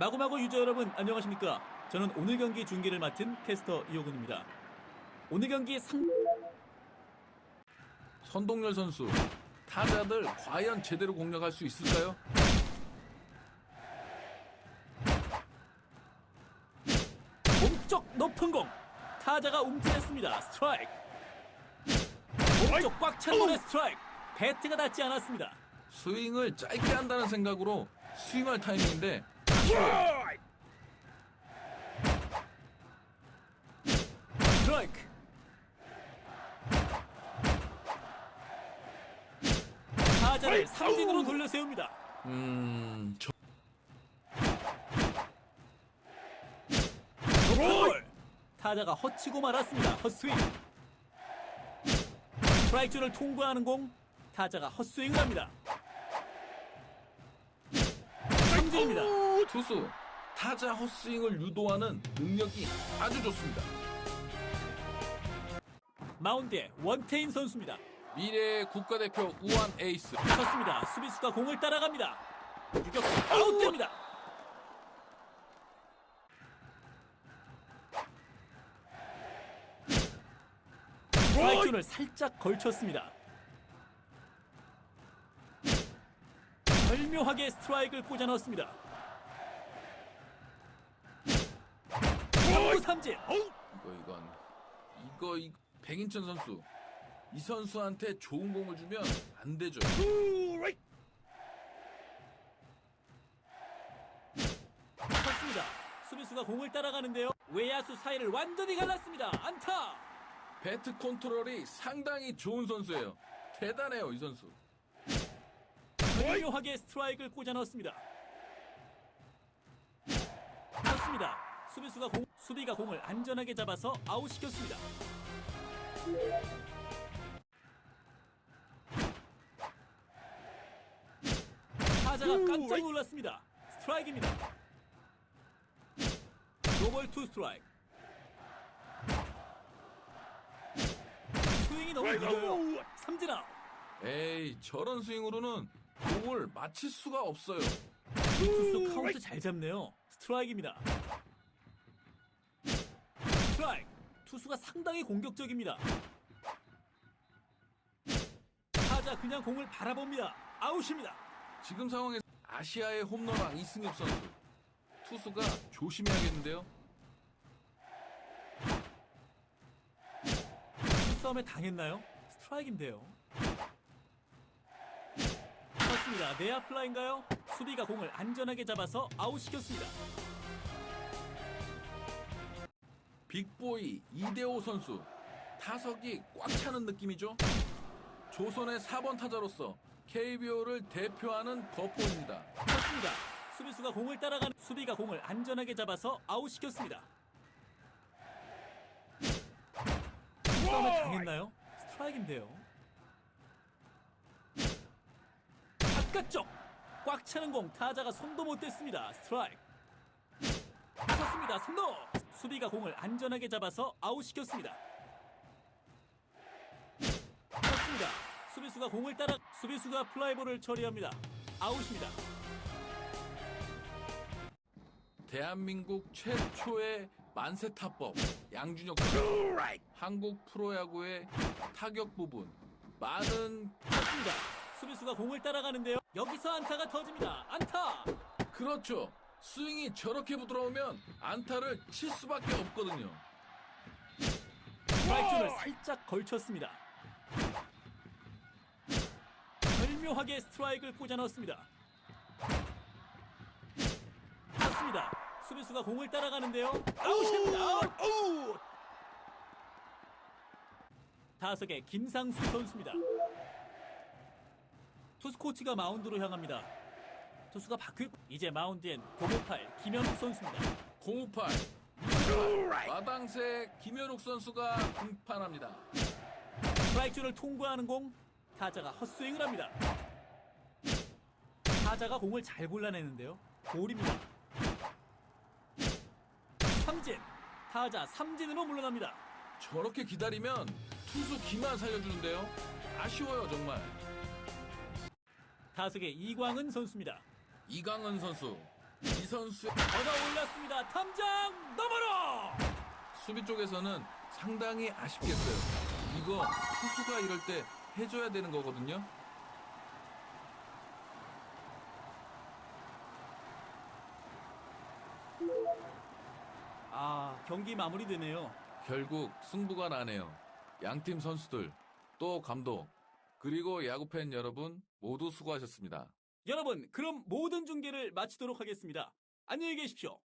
마구마구 유저 여러분 안녕하십니까? 저는 오늘 경기 중계를 맡은 캐스터 이호근입니다. 오늘 경기 상 선동열 선수 타자들 과연 제대로 공략할 수 있을까요? 몸쪽 높은 공 타자가 움찔했습니다. 스트라이크. 몸쪽 꽉 찬 공의 스트라이크. 배트가 닿지 않았습니다. 스윙을 짧게 한다는 생각으로 스윙할 타이밍인데 스트라이크. 타자를 삼진으로 돌려 세웁니다. 음... 저... 볼. 타자가 허치고 말았습니다. 헛스윙. 스트라이크 존을 통과하는 공 타자가 헛스윙을 합니다. 삼진입니다. 투수 타자 헛스윙을 유도하는 능력이 아주 좋습니다. 마운드에 원태인 선수입니다. 미래의 국가대표 우한 에이스 쳤습니다. 수비수가 공을 따라갑니다. 유격수 아웃됩니다. 스트라이크 존을 살짝 걸쳤습니다. 절묘하게 스트라이크를 꽂아 넣었습니다. 3구 삼진. 이거 이건 이거 이 백인천 선수 이 선수한테 좋은 공을 주면 안 되죠. 쳤습니다. 수비수가 공을 따라가는데요. 외야수 사이를 완전히 갈랐습니다. 안타. 배트 컨트롤이 상당히 좋은 선수예요. 대단해요 이 선수. 절묘하게 스트라이크를 꽂아 넣었습니다. 쳤습니다. 수비수가 공, 수비가 공을 안전하게 잡아서 아웃시켰습니다. 타자가 깜짝 놀랐습니다. 스트라이크입니다. 노볼 투 스트라이크. 스윙이 너무 길어요. 삼진 아웃. 에이 저런 스윙으로는 공을 맞힐 수가 없어요. 투수 카운트 잘 잡네요. 스트라이크입니다. 스트라이크. 투수가 상당히 공격적입니다. 타자 그냥 공을 바라봅니다. 아웃입니다. 지금 상황에서 아시아의 홈런왕 이승엽 선수 투수가 조심해야겠는데요. 싸움에 당했나요? 스트라이크인데요. 맞습니다. 내야 플라인가요? 수비가 공을 안전하게 잡아서 아웃시켰습니다. 빅보이 이대호 선수 타석이 꽉 차는 느낌이죠. 조선의 4번 타자로서 KBO를 대표하는 거포입니다. 맞습니다. 수비수가 공을 따라가는 수비가 공을 안전하게 잡아서 아웃시켰습니다. 싸움에 당했나요? 스트라이크인데요. 바깥쪽 꽉 차는 공 타자가 손도 못 댔습니다. 스트라이크. 쳤습니다. 손도 수비가 공을 안전하게 잡아서 아웃시켰습니다. 쳤습니다. 수비수가 공을 따라 수비수가 플라이볼을 처리합니다. 아웃입니다. 대한민국 최초의 만세 타법 양준혁 선수 한국 프로야구의 타격 부분 많은 맞습니다. 수비수가 공을 따라가는데요. 여기서 안타가 터집니다. 안타. 그렇죠. 스윙이 저렇게 부드러우면 안타를 칠 수밖에 없거든요. 스트라이크 존을 살짝 걸쳤습니다. 절묘하게 스트라이크를 꽂아 넣었습니다. 맞습니다. 수비수가 공을 따라가는데요. 아웃입니다. 아웃. 타석의 김상수 선수입니다. 투수 코치가 마운드로 향합니다. 투수가 바뀌 이제 마운드엔 058 김현욱 선수입니다. 058 마당새 김현욱 선수가 등판합니다. 스트라이크 존을 통과하는 공 타자가 헛스윙을 합니다. 타자가 공을 잘 골라내는데요. 볼입니다. 삼진 타자 삼진으로 물러납니다. 저렇게 기다리면 투수 기만 살려주는데요. 아쉬워요 정말. 타석의 이광은 선수입니다. 이강은 선수 이 선수의 얻어 올렸습니다. 탐장 너머로 수비 쪽에서는 상당히 아쉽겠어요. 이거 투수가 이럴 때 해줘야 되는 거거든요. 아 경기 마무리되네요. 결국 승부가 나네요. 양팀 선수들, 또 감독, 그리고 야구팬 여러분 모두 수고하셨습니다. 여러분 그럼 모든 중계를 마치도록 하겠습니다. 안녕히 계십시오.